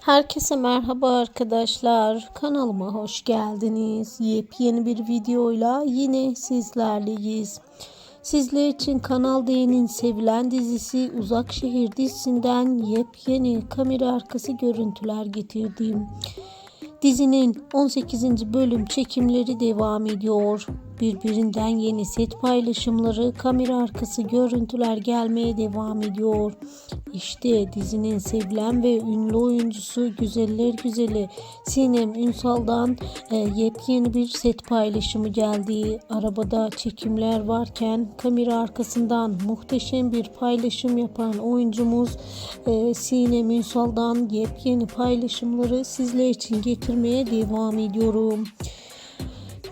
Herkese merhaba arkadaşlar. Kanalıma hoş geldiniz. Yepyeni bir videoyla yine sizlerleyiz. Sizler için Kanal D'nin sevilen dizisi Uzak Şehir dizisinden yepyeni kamera arkası görüntüler getirdim. Dizinin 18. bölüm çekimleri devam ediyor. Birbirinden yeni set paylaşımları, kamera arkası görüntüler gelmeye devam ediyor. İşte dizinin sevilen ve ünlü oyuncusu Güzeller Güzeli Sinem Ünsal'dan e, yepyeni bir set paylaşımı geldi. Arabada çekimler varken kamera arkasından muhteşem bir paylaşım yapan oyuncumuz e, Sinem Ünsal'dan yepyeni paylaşımları sizler için getirmeye devam ediyorum.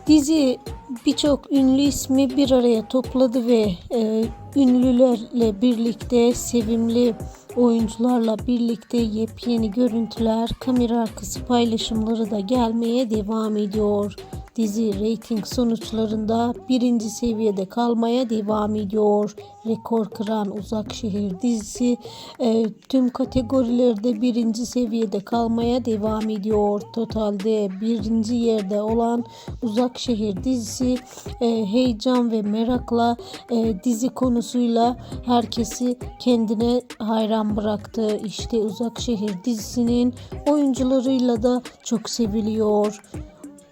Dizi birçok ünlü ismi bir araya topladı ve e, ünlülerle birlikte sevimli oyuncularla birlikte yepyeni görüntüler, kamera arkası paylaşımları da gelmeye devam ediyor. Dizi reyting sonuçlarında birinci seviyede kalmaya devam ediyor. Rekor kıran Uzak Şehir dizisi e, tüm kategorilerde birinci seviyede kalmaya devam ediyor. Totalde birinci yerde olan Uzak Şehir dizisi e, heyecan ve merakla e, dizi konusuyla herkesi kendine hayran bıraktı. İşte Uzak Şehir dizisinin oyuncularıyla da çok seviliyor.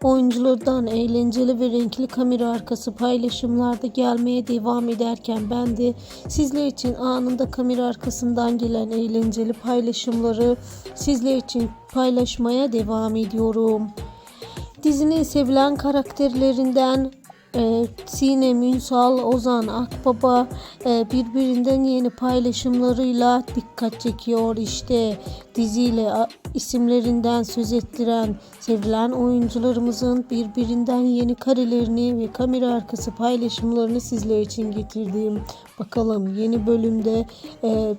Oyunculardan eğlenceli ve renkli kamera arkası paylaşımlarda gelmeye devam ederken ben de sizler için anında kamera arkasından gelen eğlenceli paylaşımları sizler için paylaşmaya devam ediyorum. Dizinin sevilen karakterlerinden e, Sinem Ünsal, Ozan Akbaba e, birbirinden yeni paylaşımlarıyla dikkat çekiyor. İşte diziyle isimlerinden söz ettiren sevilen oyuncularımızın birbirinden yeni karelerini ve kamera arkası paylaşımlarını sizler için getirdim. Bakalım yeni bölümde e,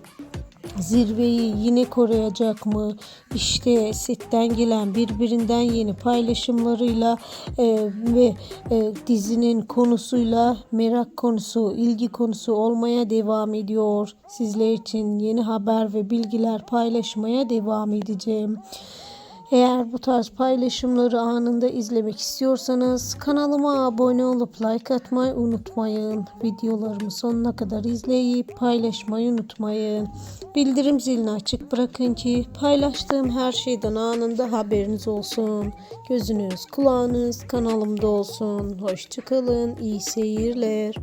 zirveyi yine koruyacak mı? İşte setten gelen birbirinden yeni paylaşımlarıyla e, ve e, dizinin konusuyla merak konusu, ilgi konusu olmaya devam ediyor. Sizler için yeni haber ve bilgiler paylaşmaya devam edeceğim. Eğer bu tarz paylaşımları anında izlemek istiyorsanız kanalıma abone olup like atmayı unutmayın. Videolarımı sonuna kadar izleyip paylaşmayı unutmayın. Bildirim zilini açık bırakın ki paylaştığım her şeyden anında haberiniz olsun. Gözünüz kulağınız kanalımda olsun. Hoşçakalın. İyi seyirler.